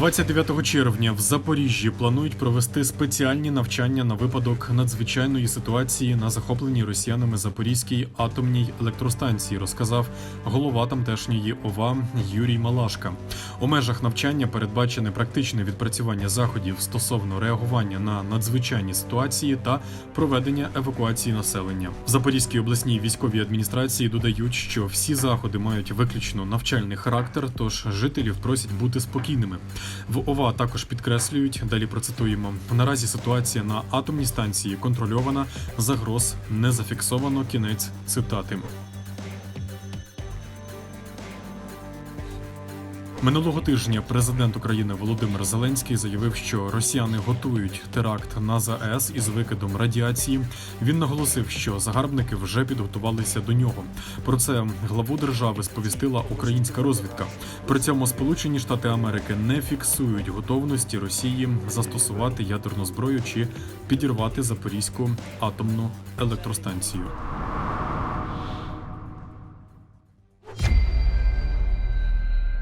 29 червня в Запоріжжі планують провести спеціальні навчання на випадок надзвичайної ситуації на захопленій росіянами Запорізькій атомній електростанції, розказав голова тамтешньої ОВА Юрій Малашка. У межах навчання передбачене практичне відпрацювання заходів стосовно реагування на надзвичайні ситуації та проведення евакуації населення. В Запорізькій обласній військовій адміністрації додають, що всі заходи мають виключно навчальний характер, тож жителів просять бути спокійними. В ОВА також підкреслюють, далі процитуємо: наразі ситуація на атомній станції контрольована, загроз не зафіксовано. Кінець цитати. Минулого тижня президент України Володимир Зеленський заявив, що росіяни готують теракт на ЗАЕС із викидом радіації. Він наголосив, що загарбники вже підготувалися до нього. Про це главу держави сповістила українська розвідка. При цьому Сполучені Штати Америки не фіксують готовності Росії застосувати ядерну зброю чи підірвати Запорізьку атомну електростанцію.